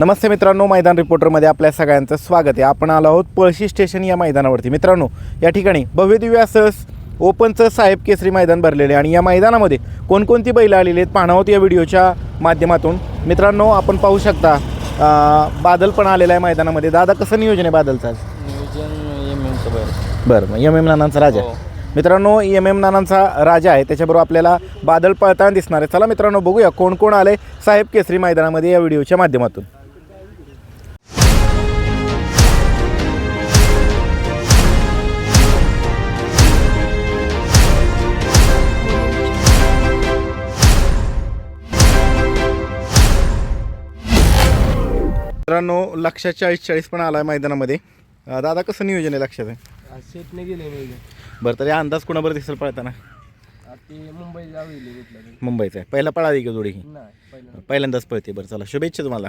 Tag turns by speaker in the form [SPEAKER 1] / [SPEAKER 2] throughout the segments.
[SPEAKER 1] नमस्ते मित्रांनो मैदान रिपोर्टरमध्ये आपल्या सगळ्यांचं स्वागत आहे. आपण आलो आहोत पळशी स्टेशन या मैदानावरती. मित्रांनो या ठिकाणी भव्यदिव्य असं ओपनचं साहेब केसरी मैदान भरलेले आहे. आणि या मैदानामध्ये कोणकोणती बैलं आलेली आहेत पाहणं आहोत या व्हिडिओच्या माध्यमातून. मित्रांनो आपण पाहू शकता बादल पण आलेला आहे मैदानामध्ये. दादा कसं नियोजन आहे बादलचं आज?
[SPEAKER 2] नियोजन
[SPEAKER 1] बरं मग एम एम नानांचा राजा
[SPEAKER 2] हो.
[SPEAKER 1] मित्रांनो एम एम नानांचा राजा आहे. त्याच्याबरोबर आपल्याला बादल पळताना दिसणार आहे. चला मित्रांनो बघूया कोण कोण आले साहेब केसरी मैदानामध्ये या व्हिडिओच्या माध्यमातून. मित्रांनो लक्षात चाळीस चाळीस पण आला आहे मैदानामध्ये. अं, दादा कसं नियोजन आहे लक्षात आहे?
[SPEAKER 2] शेटने गेले मी
[SPEAKER 1] बरं तरी अंदाज कोणाबरोबर दिसेल पळताना?
[SPEAKER 2] ते मुंबई जाऊ
[SPEAKER 1] मुंबईचा आहे. पहिला पळा की जोडी ही?
[SPEAKER 2] नाही पहिलं
[SPEAKER 1] पहिल्यांदाच पळते. बरं चला शुभेच्छा तुम्हाला.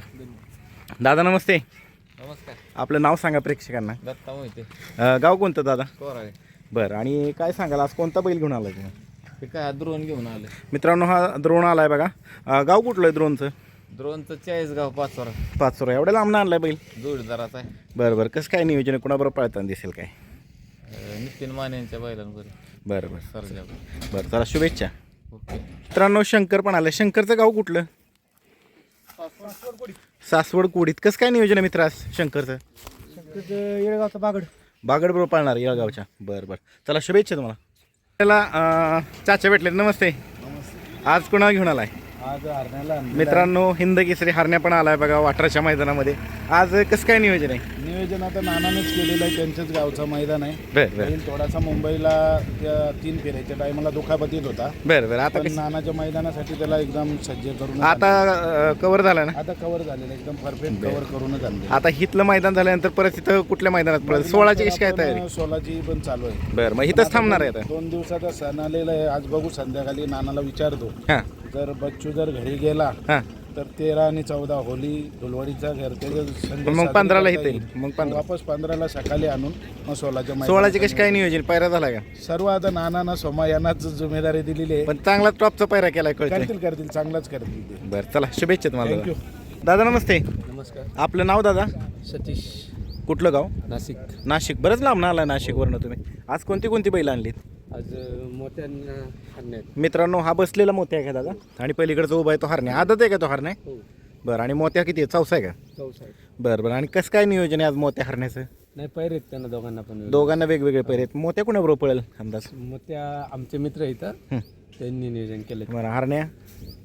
[SPEAKER 1] दादा नमस्ते.
[SPEAKER 2] नमस्कार.
[SPEAKER 1] आपलं नाव सांगा प्रेक्षकांना.
[SPEAKER 2] दत्ता मोहिते.
[SPEAKER 1] अं, गाव कोणतं दादा?
[SPEAKER 2] आहे
[SPEAKER 1] बरं आणि काय सांगाल आज कोणता बैल घेऊन आला तुम्ही?
[SPEAKER 2] ते काय द्रोण घेऊन आले
[SPEAKER 1] मित्रांनो हा द्रोण आलाय बघा. अं, गाव कुठलं आहे द्रोणचं?
[SPEAKER 2] द्रोणचं चाळीस गाव पाच वर
[SPEAKER 1] पाच सोळा एवढ्या लांब आणलाय बैल?
[SPEAKER 2] जोडीदाराचा आहे.
[SPEAKER 1] बरं बरं. कसं काय नियोजन? आहे कुणाबरोबर पळताना दिसेल काय?
[SPEAKER 2] अं, नितीन माने यांच्या बैलांवर
[SPEAKER 1] बरं बरं.
[SPEAKER 2] सरजा
[SPEAKER 1] बरं चला शुभेच्छा.
[SPEAKER 2] ओके.
[SPEAKER 1] मित्रांनो शंकर पण आलं शंकरचं गाव कुठलं? सासवड कोडीत. कसं काय नियोजन आहे मित्र आज शंकरचं?
[SPEAKER 2] येळगावचा बागड.
[SPEAKER 1] बागड बरोबर पाळणार येळगावच्या. बरं बरं. चला शुभेच्छा तुम्हाला. त्याला अं, चाचा भेटले नमस्ते. आज कोणाला घेऊन आलाय?
[SPEAKER 2] आज हरण्याला
[SPEAKER 1] मित्रांनो हिंद केसरी हरण्या पण आलाय बघा वाटराच्या मैदानामध्ये. आज कसं काय नियोजन आहे?
[SPEAKER 3] नियोजन आता नानानेच केलेलं आहे त्यांच्याच गावचं मैदान आहे.
[SPEAKER 1] बरं बरं.
[SPEAKER 3] बैल थोडासा मुंबईला त्या तीन फेऱ्याच्या टायमाला दुखापत येत होता.
[SPEAKER 1] बरं बरं. आता
[SPEAKER 3] पण
[SPEAKER 1] कसं
[SPEAKER 3] नानाच्या मैदानासाठी त्याला एकदम सज्ज करून
[SPEAKER 1] आता कवर झाला ना?
[SPEAKER 3] आता कव्हर झालेलं एकदम परफेक्ट कव्हर करूनच आणले.
[SPEAKER 1] आता हितलं मैदान झाल्यानंतर परत इथं कुठल्या मैदानात पडेल सोळाची कशी काय तयारी.
[SPEAKER 3] सोलाची पण चालू आहे.
[SPEAKER 1] बरं मग इथंच थांबणार आहे आता?
[SPEAKER 3] दोन दिवसाचा सण आलेला आहे. आज बघू संध्याकाळी नानाला विचारतो.
[SPEAKER 1] हां.
[SPEAKER 3] जर बच्चू जर घरी गेला
[SPEAKER 1] हां.
[SPEAKER 3] तर तेरा आणि चौदा होली धुलवडीचा घर
[SPEAKER 1] मग पंधराला
[SPEAKER 3] येईल.
[SPEAKER 1] मग पंधरा.
[SPEAKER 3] वापस पंधराला सकाळी आणून मग मैदानात
[SPEAKER 1] सोळाची कशी काय नियोजन? पायरा झाला का?
[SPEAKER 3] सर्व आता नाना सोमा यांनाच जिम्मेदारी दिलेली आहे.
[SPEAKER 1] पण चांगला टॉपचा पायरा केलाय कळतंय.
[SPEAKER 3] करतील करतील. चांगलाच करतील ते.
[SPEAKER 1] बरं चला. शुभेच्छा तुम्हाला
[SPEAKER 3] थँक्यू
[SPEAKER 1] दादा. नमस्ते.
[SPEAKER 2] नमस्कार.
[SPEAKER 1] आपलं नाव दादा?
[SPEAKER 2] सतीश.
[SPEAKER 1] कुठलं गाव?
[SPEAKER 2] नाशिक.
[SPEAKER 1] नाशिक. बरंच लांब आला नाशिकवरनं तुम्ही. आज कोणती कोणती बैल आणलीत?
[SPEAKER 2] आज हरण्यात
[SPEAKER 1] मित्रांनो हा बसलेला मोत्या आहे का दादा? आणि पलीकडचा उभा आहे तो हरण्या आदत आहे का तो हरण्या
[SPEAKER 2] हो.
[SPEAKER 1] बरं आणि मोत्या किती आहे चौसा आहे का?
[SPEAKER 2] चौसा
[SPEAKER 1] बरं बरं. आणि कसं काय नियोजन आहे आज मोत्या हरण्याचं?
[SPEAKER 2] नाही पैर आहेत त्यांना दोघांना पण.
[SPEAKER 1] दोघांना वेगवेगळे पैरे आहेत. मोत्या कोणाबरोबर पळेल अंदाज?
[SPEAKER 2] मग त्या आमचे मित्र इथं
[SPEAKER 1] हं.
[SPEAKER 2] त्यांनी नियोजन केलं
[SPEAKER 1] बरं हरण्या?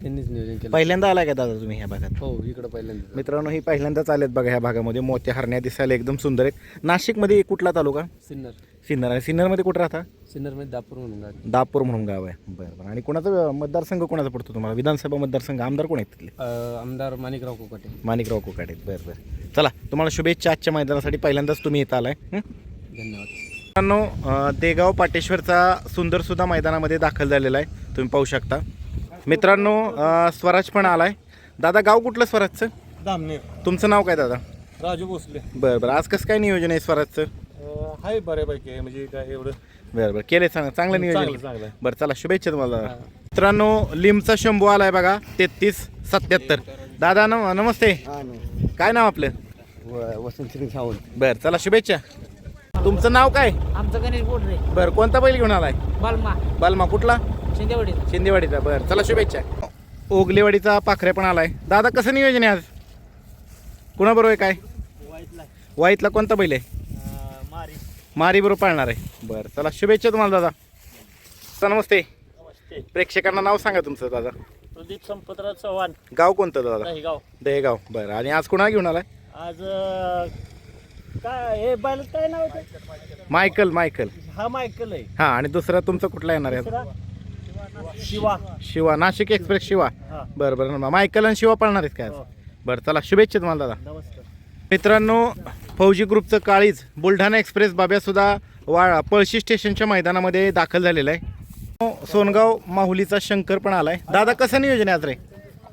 [SPEAKER 2] त्यांनीच नियोजन केलं
[SPEAKER 1] पहिल्यांदा आलाय का दादा तुम्ही ह्या भागात?
[SPEAKER 2] हो इकडं पहिल्यांदा
[SPEAKER 1] मित्रांनो ही पहिल्यांदाच आलेत बघा ह्या भागामध्ये. मोत्या हरण्या दिसायला एकदम सुंदर आहेत. नाशिकमध्ये कुठला तालुका?
[SPEAKER 2] सिन्नर.
[SPEAKER 1] सिन्नर आणि सिन्नरमध्ये कुठं राहता?
[SPEAKER 2] सिन्नरमध्ये दापूर म्हणून गाडी
[SPEAKER 1] दापूर म्हणून गाव आहे. बरं बरं. आणि कोणाचा मतदारसंघ कोणाचा पडतो तुम्हाला? विधानसभा मतदारसंघ आमदार कोण आहेत तिथले?
[SPEAKER 2] अं, आमदार माणिकराव कोकाटे.
[SPEAKER 1] माणिकराव कोकाटे. बरं बरं. चला तुम्हाला शुभेच्छा आजच्या मैदानासाठी. पहिल्यांदाच तुम्ही इथं आलाय. हं?
[SPEAKER 2] धन्यवाद.
[SPEAKER 1] मित्रांनो अं, देगाव पाटेश्वरचा सुंदर सुद्धा मैदानामध्ये दाखल झालेला आहे. तुम्ही पाहू शकता. मित्रांनो अं, स्वराज पण आलाय. दादा गाव कुठलं स्वराजचं?
[SPEAKER 2] दामनेर
[SPEAKER 1] तुमचं नाव काय दादा?
[SPEAKER 2] राजू भोसले.
[SPEAKER 1] बरं बरं. आज कसं काय नियोजन आहे स्वराजचं?
[SPEAKER 2] हाय बऱ्यापैकी आहे म्हणजे काय एवढं.
[SPEAKER 1] बरं बरं. केले चांगलं चांगलं नियोजन.
[SPEAKER 2] चांगलं. चांगलं आहे.
[SPEAKER 1] बरं चला शुभेच्छा तुम्हाला. दादा मित्रांनो लिमचा शंभू आलाय बघा तेहतीस सत्याहत्तर. दादा नम नमस्ते. काय नाव आपलं?
[SPEAKER 2] वसंत सिंग सावंत.
[SPEAKER 1] बरं चला शुभेच्छा. तुमचं नाव काय?
[SPEAKER 4] आमचं गणेश बोडरे.
[SPEAKER 1] बरं कोणता बैल घेऊन आलाय?
[SPEAKER 4] बालमा.
[SPEAKER 1] बालमा कुठला?
[SPEAKER 4] शिंदेवाडी
[SPEAKER 1] शिंदेवाडीचा. बरं चला शुभेच्छा. ओगलेवाडीचा पाखरे पण आलाय. दादा कसं नियोजन आहे आज? कुणाबरोबर आहे काय? वाईतला कोणता बैल आहे? मारी बरोबर पाळणार आहे. बरं. चला शुभेच्छा तुम्हाला दादा. तर नमस्ते. प्रेक्षकांना नाव सांगा तुमचं दादा.
[SPEAKER 5] प्रदीप संपतराव चव्हाण.
[SPEAKER 1] गाव कोणतं दादा?
[SPEAKER 5] दहीगाव.
[SPEAKER 1] दहेगाव. बरं. आणि आज कुणाला घेऊन आलाय?
[SPEAKER 5] आज अं, काय हे बैल काय नाव
[SPEAKER 1] मायकल मायकल.
[SPEAKER 5] हा मायकल आहे.
[SPEAKER 1] हां आणि दुसरा तुमचं कुठला येणार आहे?
[SPEAKER 5] दुसरा? शिवा.
[SPEAKER 1] शिवा. नाशिक एक्सप्रेस शिवा.
[SPEAKER 5] हा.
[SPEAKER 1] बरं बरं. मायकल आणि शिवा पाळणार आहेत काय आज?
[SPEAKER 5] हो.
[SPEAKER 1] बरं चला शुभेच्छा तुम्हाला दादा.
[SPEAKER 5] नमस्कार.
[SPEAKER 1] मित्रांनो फौजी ग्रुपचं काळीज बुलढाणा एक्सप्रेस बाब्यासुद्धा वा पळशी स्टेशनच्या मैदानामध्ये दाखल झालेला आहे. सोनगाव माहुलीचा शंकर पण आलाय. दादा कसं नियोजन आहे आज रे?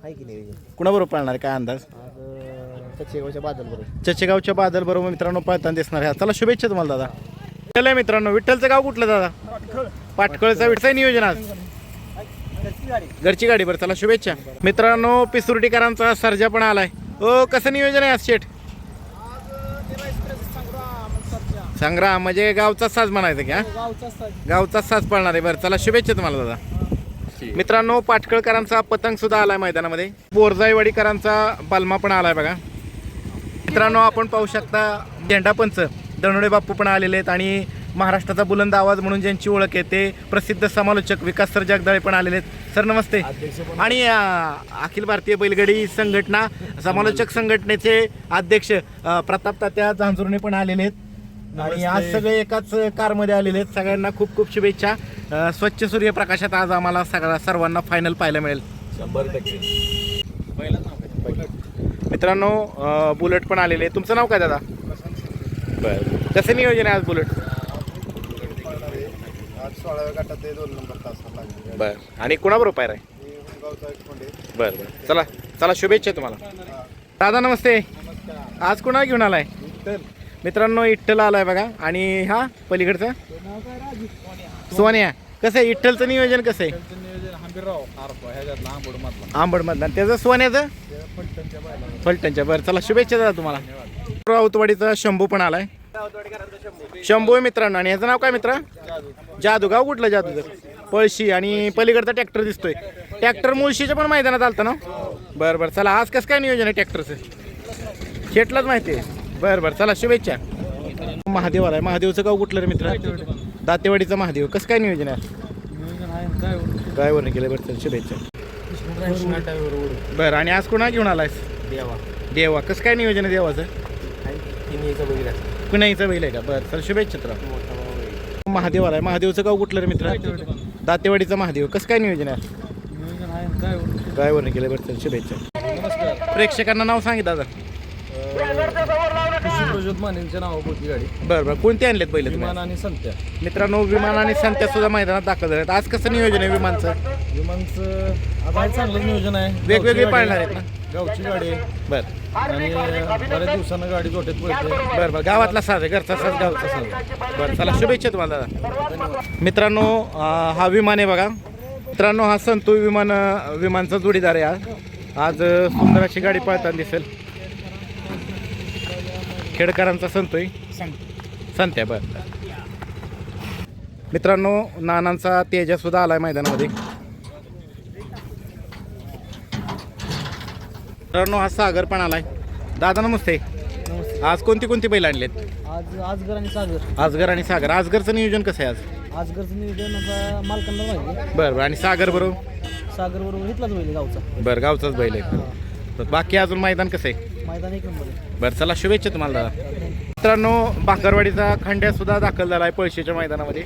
[SPEAKER 2] आहे की नियोजन?
[SPEAKER 1] कुणाबरोबर पाळणार आहे? काय अंदाज?
[SPEAKER 2] आज सचेगावच्या बादल बरोबर
[SPEAKER 1] चचेगावच्या बादल बरोबर मित्रांनो पळताना दिसणार आहे. चला शुभेच्छा तुम्हाला दादा. विठ्ठल आहे मित्रांनो विठ्ठलचं गाव कुठलं दादा? पाटकळचा विठ्ठल नियोजन आज. घरची गाडी बरं चला शुभेच्छा. मित्रांनो पिसुर्टीकरांचा सर्जा पण आलाय. हो कसं नियोजन आहे आज शेठ? संग्राम म्हणजे गावचा साज म्हणायचं की हा? गावचा साज. पळणार आहे. बरं चला शुभेच्छा तुम्हाला दादा. मित्रांनो पाटकळकरांचा पतंग सुद्धा आलाय मैदानामध्ये. बोरजाईवाडीकरांचा बालमा पण आलाय बघा. मित्रांनो आपण पाहू शकता झेंडापंच दणोडे बाप्पू पण आलेले आहेत आणि महाराष्ट्राचा बुलंद आवाज म्हणून ज्यांची ओळख आहे ते प्रसिद्ध समालोचक विकास सर जगदाळे पण आलेले आहेत. सर नमस्ते. आणि अं, अखिल भारतीय बैलगाडी संघटना समालोचक संघटनेचे अध्यक्ष अं, प्रताप तात्या झांजुर्णे पण आलेले आहेत. आणि आज सगळे एकाच कारमध्ये आलेले आहेत. सगळ्यांना खूप खूप शुभेच्छा. अं, स्वच्छ सूर्यप्रकाशात आज आम्हाला सगळ्या सर्वांना फायनल पाहायला मिळेल.
[SPEAKER 2] शंभर टक्के.
[SPEAKER 1] मित्रांनो अं, बुलेट पण आलेले आहे तुमचं नाव काय दादा? बरं. कसं नियोजन आहे आज बुलेट?
[SPEAKER 3] आज सोळाव्या गटात ते दोन नंबर तास लागले
[SPEAKER 1] बरं. आणि कुणाबरोबर पायर आहे?
[SPEAKER 3] गावचा एक कोंडे.
[SPEAKER 1] बरं बरं. चला चला शुभेच्छा तुम्हाला. दादा नमस्ते. आज कुणा घेऊन आलाय? मित्रांनो इट्टल आलाय बघा. आणि हा पलीकडचा? सोन्या. कसं आहे? इट्टलचं नियोजन कसं आहे? आंबड मधला. त्याचं सोन्याचं? फलटणच्या बरं चला शुभेच्छा दादा तुम्हाला. राऊतवाडीचा शंभू पण आलाय. शंभू आहे मित्रांनो. आणि याचं नाव काय मित्रा? जादू. गाव कुठलं जादूचं पळशी. आणि पलीकडचा ट्रॅक्टर दिसतोय. ट्रॅक्टर मुळशीच्या पण मैदानात आलता ना? बरं बरं. चला आज कसं काय नियोजन आहे ट्रॅक्टरचं? शेटलाच माहिती आहे. बरं बरं. चला शुभेच्छा. महादेव आलाय. महादेवचं गाव कुठलं रे मित्र? दातेवाडीचा महादेव. कसं काय नियोजन आहे? ड्रायव्हरने केलं बरं चल शुभेच्छा. बरं आणि आज कोणा घेऊन आलायस?
[SPEAKER 2] देवा.
[SPEAKER 1] देवा. कसं काय नियोजन आहे देवाचं? कुणाईचा बैल आहे. का? बरं चल शुभेच्छा तुला. महादेव आलाय. महादेवचं गाव कुठलं रे मित्र? दातेवाडीचा महादेव. कसं काय नियोजन आहे? ड्रायव्हरने केलं बरं चल शुभेच्छा. प्रेक्षकांना नाव सांगित दादा
[SPEAKER 2] प्रज्योत मानेंच्या नाव होती गाडी.
[SPEAKER 1] बरं बरं. कोणते आणलेत पहिले तुम्ही?
[SPEAKER 2] विमान आणि संत्या.
[SPEAKER 1] मित्रांनो विमान आणि संत्या सुद्धा मैदानात दाखल झालेत आज कसं नियोजन आहे विमानचं?
[SPEAKER 2] विमानचं आता चांगलं नियोजन आहे.
[SPEAKER 1] वेगवेगळे पाळणार आहेत ना.
[SPEAKER 2] गावची गाडी आहे.
[SPEAKER 1] बरं.
[SPEAKER 2] आणि बऱ्याच दिवसानं गाडी जोट्यात पळते.
[SPEAKER 1] बरं बरं. गावातला साज आहे घरचा साज गावचा साज. आहे. बरं चला शुभेच्छा तुम्हाला दादा. मित्रांनो अं, हा विमान आहे बघा. मित्रांनो हा संतू विमान अं, विमानचा जोडीदार आहे आज आज अं, सुंदर अशी गाडी पळताना दिसेल. खेडकरांचा संतोय. संत्या बरं. मित्रांनो नानांचा तेजा सुद्धा आलाय मैदानामध्ये. मित्रांनो हा सागर पण आलाय. दादा नमस्ते. आज कोणती कोणती बैल आणलेत?
[SPEAKER 5] आज आजगर आणि सागर.
[SPEAKER 1] आजगर आणि सागर. आजगरचं नियोजन कसं आहे आज?
[SPEAKER 5] आजगरचं नियोजन मालकांना माहिती
[SPEAKER 1] बरं बरं. आणि सागर बरोबर?
[SPEAKER 5] सागर बरोबर इथलाच होईल गावचा.
[SPEAKER 1] बरं गावचाच बैल आहे. तर बाकी अजून मैदान कसं आहे?
[SPEAKER 5] मैदान एक नंबर आहे.
[SPEAKER 1] बरं चला शुभेच्छा तुम्हाला मित्रांनो भाकरवाडीचा खंड्या सुद्धा दाखल झाला आहे पळशीच्या मैदानामध्ये.